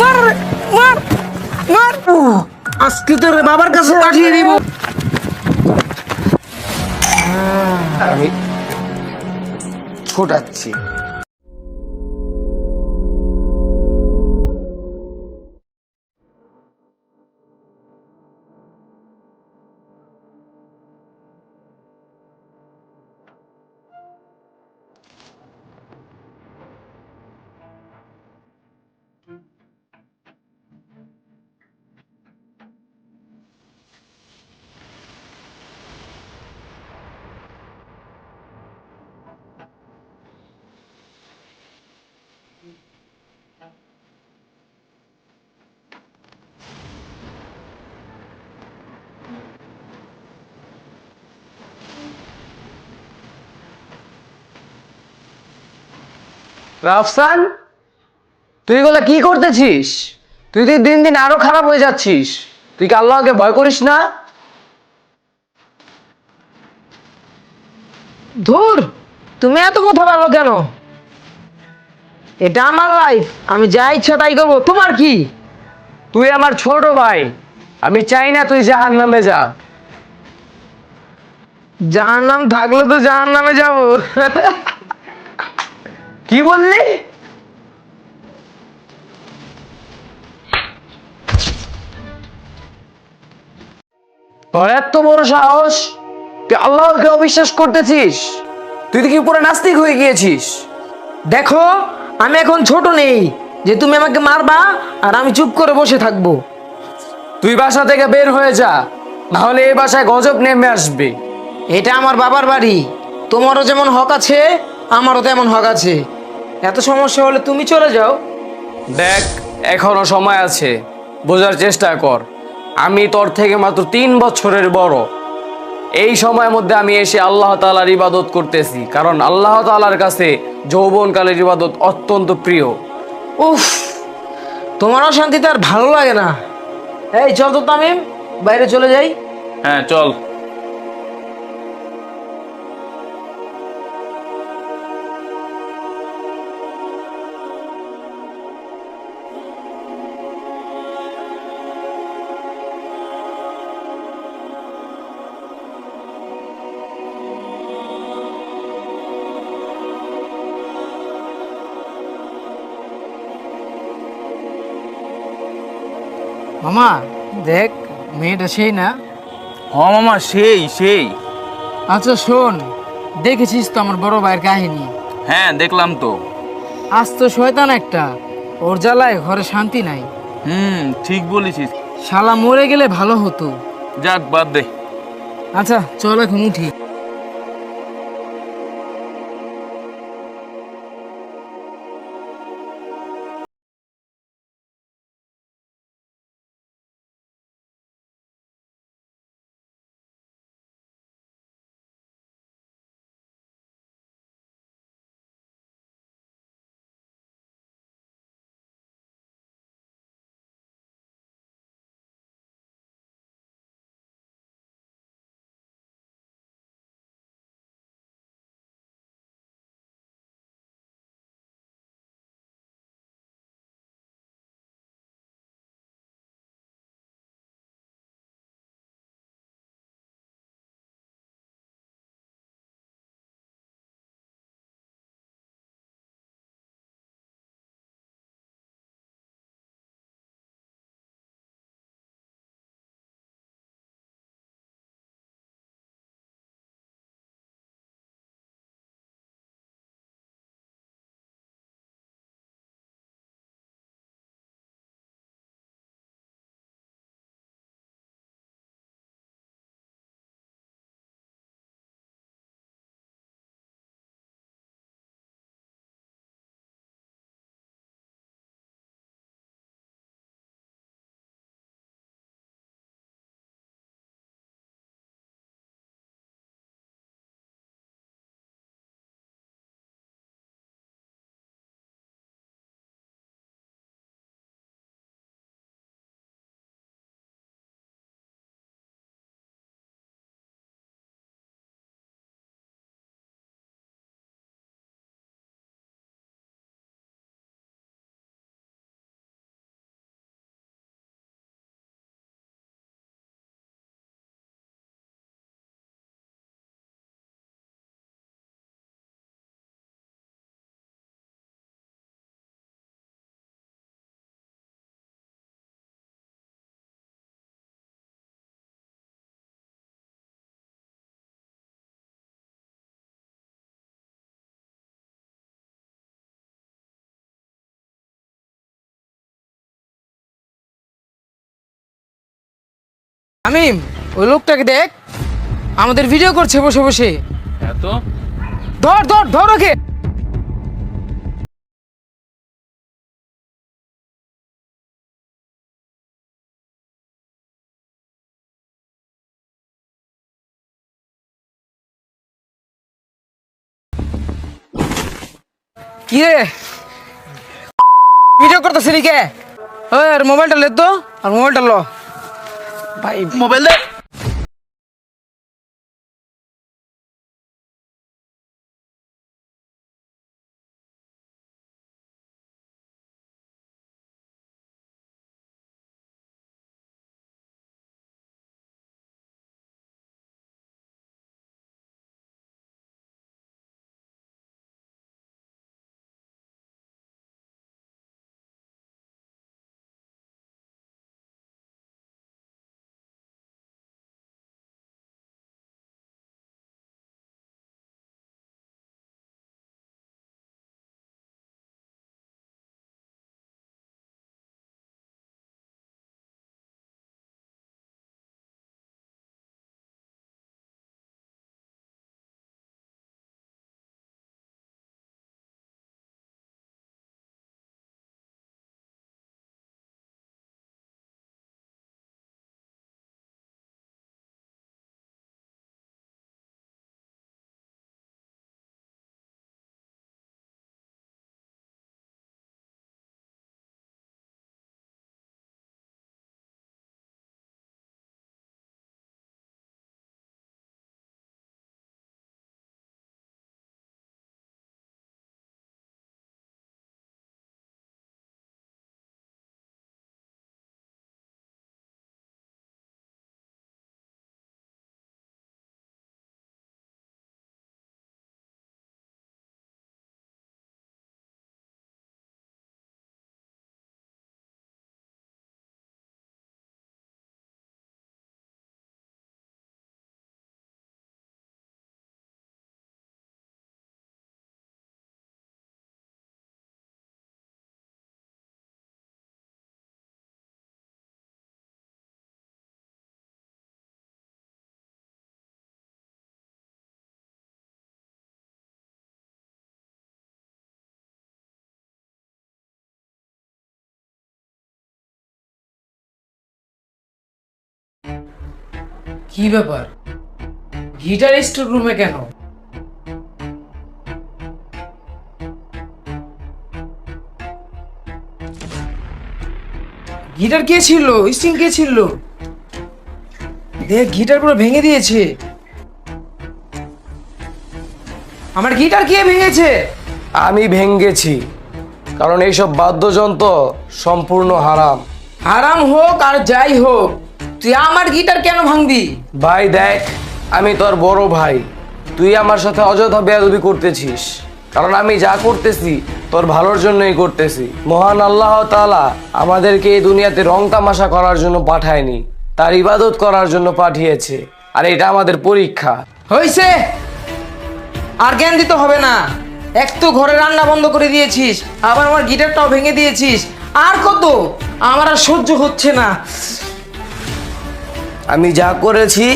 মার মার মার। আজকে তোর বাবার কাছে পাঠিয়ে দিব। আমি ছোটাচ্ছি। রাফসান তুই এগুলো কি করতেছিস? তুই তুই দিন দিন আরও খারাপ হয়ে যাচ্ছিস। তুই কি আল্লাহকে ভয় করিস না? ধুর তুমি এত কথা বলো কেন? এটা আমার লাইফ আমি যা ইচ্ছা তাই করব। তোমার কি? তুই আমার ছোট ভাই আমি চাই না তুই জাহান নামে যা। জাহান নাম থাকলে তো জাহান নামে যাব। কি বললি? এত বড় সাহস? তুই আল্লাহকে অবিশ্বাস করতেছিস? তুই তো কি পুরো নাস্তিক হয়ে গিয়েছিস। দেখো, আমি এখন ছোট নেই যে তুমি আমাকে মারবা আর আমি চুপ করে বসে থাকব। তুই বাসা থেকে বের হয়ে যা, নাহলে এই বাসায় গজব নেমে আসবে। এটা আমার বাবার বাড়ি। তোমারও যেমন হক আছে, আমারও তেমন হক আছে। এত সমস্যা হলে তুমি চলে যাও। দেখ এখনও সময় আছে। বোঝার চেষ্টা কর। আমি তোর থেকে মাত্র তিন বছরের বড়। এই সময়ের মধ্যে আমি এসে আল্লাহ তালার ইবাদত করতেছি। কারণ আল্লাহ তালার কাছে যৌবনকালের ইবাদত অত্যন্ত প্রিয়। উফ তোমার অশান্তিতে আর ভালো লাগে না। এই চল তো তামিম বাইরে চলে যাই। হ্যাঁ চল। মামা দেখ মেয়েটা সেই না? হ মামা সেই সেই। আচ্ছা শোন দেখেছিস তো আমার বড় ভাইয়ের কাহিনী? হ্যাঁ দেখলাম তো। আজ তো শয়তান একটা ওর জ্বালায় ঘরে শান্তি নাই। হুম ঠিক বলেছিস। শালা মরে গেলে ভালো হতো। যাক বাদ দে। আচ্ছা চল এখন উঠি। আমি ওই লোকটাকে দেখ। আমাদের ভিডিও করছে বসে বসে। এত? ধর ধর ধর ওকে। কি রে? ভিডিও করতেছিস নি কে? ওই আর মোবাইলটা লে তো আর মোবাইলটা লো। ভাই। মোবাইল দে। কি ব্যাপার? গিটারিস্টের রুমে কেন? গিটার কে ছিল স্ট্রিং কে ছিল দেখ গিটার পুরো ভেঙে দিয়েছে। আমার গিটার কে ভেঙেছে? আমি ভেঙ্গেছি কারণ এইসব বাদ্যযন্ত্র সম্পূর্ণ হারাম। হারাম হোক আর যাই হোক তুই আমার গিটার কেন ভাঙবি? ভাই, দেখ, আমি তোর বড় ভাই। তুই আমার সাথে অযথা বেয়াদবি করতেছিস। কারণ আমি যা করতেছি, তোর ভালোর জন্যই করতেছি। মহান আল্লাহ তাআলা আমাদেরকে এই দুনিয়াতে রং তামাশা করার জন্য পাঠায়নি। তার ইবাদত করার জন্য পাঠিয়েছে। আর এটা আমাদের পরীক্ষা। হয়েছে আর জ্ঞান দিতে হবে না। এক তো ঘরে রান্না বন্ধ করে দিয়েছিস, আবার আমার গিটারটাও ভেঙে দিয়েছিস। আর কত? আমার আর সহ্য হচ্ছে না। আমি যা করেছি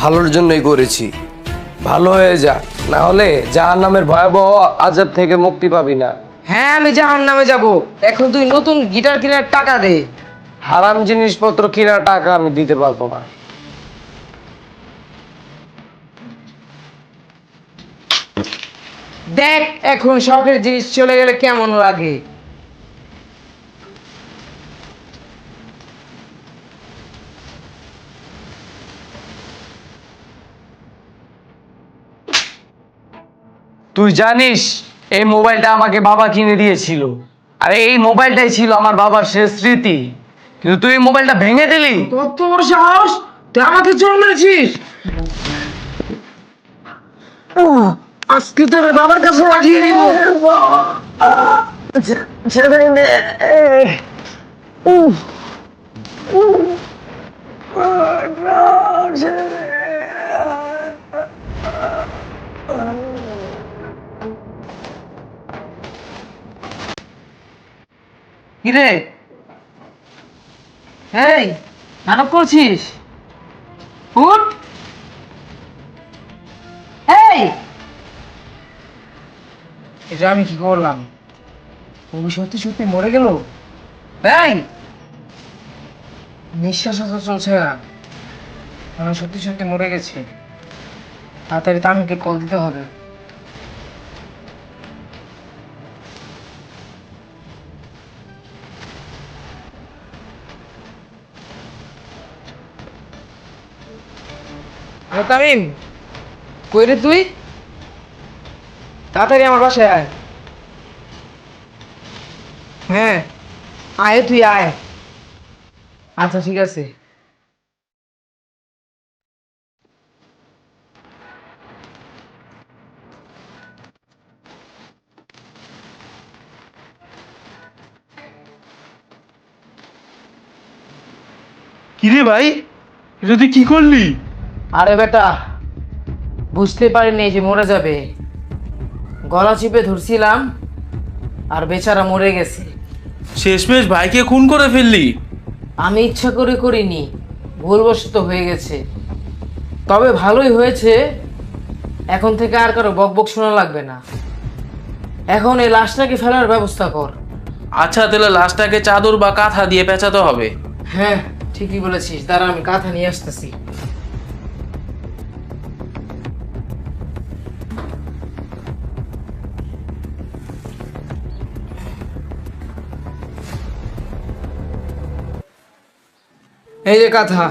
ভালোর জন্যই করেছি। ভালো হয়ে যা না হলে জাহার নামের ভয়াবহ আজাব থেকে মুক্তি পাবি না। হ্যাঁ আমি জাহান নামে যাব। এখন তুই নতুন গিটার কেনার টাকা দে। হারাম জিনিসপত্র কেনার টাকা আমি দিতে পারব না। দেখ এখন শখের জিনিস চলে গেলে কেমন লাগে? তুই জানিস এই মোবাইলটা আমাকে বাবা কিনে দিয়েছিল আরে এই মোবাইলটাই ছিল আমার বাবার শেষ স্মৃতি কিন্তু তুই এই মোবাইলটা ভেঙে দিলি কত বড় সাহস তুই আমাকে চোর মেরেছিস আজকে তোর বাবার কাছে পাঠিয়ে দিব কিরে? এই করছিস? উঠ। এই! এটা আমি কি করলাম? তুমি সত্যি মরে গেল? এই! নিঃশ্বাস তো চলছে না। আমি সত্যি সত্যি মরে গেছি। তাড়াতাড়ি তামিকে কল দিতে হবে। হ্যালো তামিম কই রে তুই? তাড়াতাড়ি আমার বাসায় আয়। হ্যাঁ আয় তুই, আয়। আচ্ছা ঠিক আছে। কিরে ভাই, এটা তুই কি করলি? আরে বেটা বুঝতে পারিনি যে মরে যাবে। গলা চিপে ধরছিলাম আর বেচারা মরে গেছে। শেষমেশ ভাইকে খুন করে ফেললি? আমি ইচ্ছা করে করিনি ভুলবশত হয়ে গেছে। তবে ভালোই হয়েছে এখন থেকে আর কারও বকবক শোনা লাগবে না। এখন এই লাশটাকে ফেলার ব্যবস্থা কর। আচ্ছা তাহলে লাশটাকে চাদর বা কাঁথা দিয়ে পেঁচাতে হবে। হ্যাঁ ঠিকই বলেছিস। দাঁড়া আমি কাঁথা নিয়ে আসতেছি। এই যে কাঁথা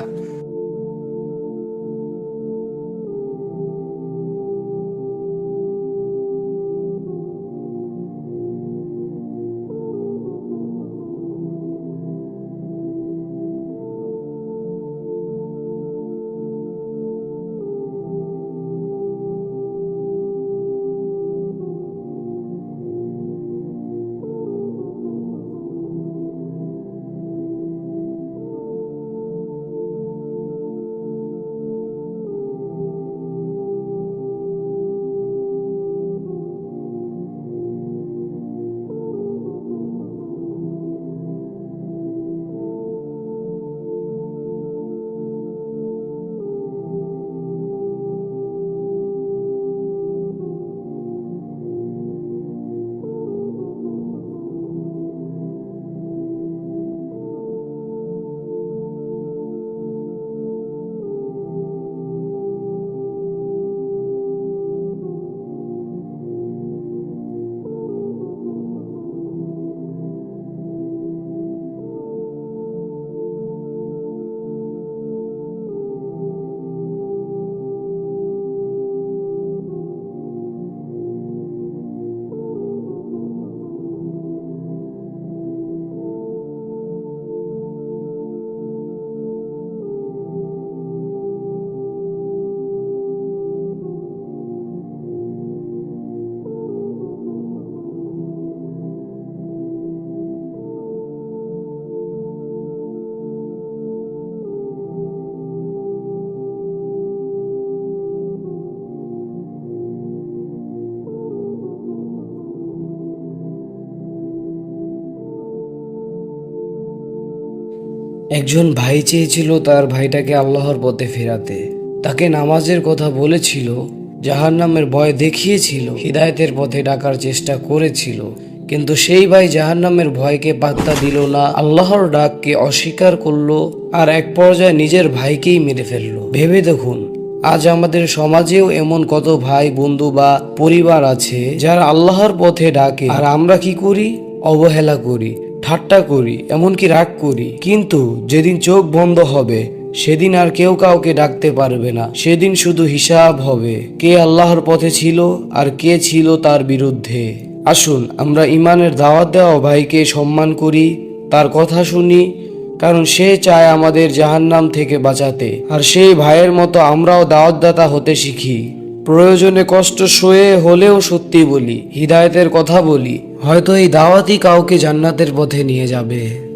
একজন ভাই চেয়েছিল তার ভাইটাকে আল্লাহর পথে ফেরাতে। তাকে নামাজের কথা বলেছিল জাহার নামের ভয় দেখিয়েছিল, হিদায়তের পথে ডাকার চেষ্টা করেছিল। কিন্তু সেই ভাই জাহার নামের ভয়কে পাত্তা দিল না, আল্লাহর ডাককে অস্বীকার করল আর এক পর্যায়ে নিজের ভাইকেই মেরে ফেলল। ভেবে দেখুন, আজ আমাদের সমাজেও এমন কত ভাই, বন্ধু বা পরিবার আছে যারা আল্লাহর পথে ডাকে। আর আমরা কি করি? অবহেলা করি। ঠাট্টা করি, এমনকি রাগ করি। কিন্তু যেদিন চোখ বন্ধ হবে, সেদিন আর কেউ কাউকে ডাকতে পারবে না। সেদিন শুধু হিসাব হবে, কে আল্লাহর পথে ছিল আর কে ছিল তার বিরুদ্ধে। আসুন, আমরা ইমানের দাওয়াত দেওয়া ভাইকে সম্মান করি, তার কথা শুনি, কারণ সে চায় আমাদের জাহান্নাম থেকে বাঁচাতে। আর সেই ভাইয়ের মতো আমরাও দাওয়াতদাতা হতে শিখি। প্রয়োজনে কষ্ট সয়ে হলেও সত্যি বলি, হৃদায়তের কথা বলি, হয়তো এই দাওয়াতই কাউকে জান্নাতের পথে নিয়ে যাবে।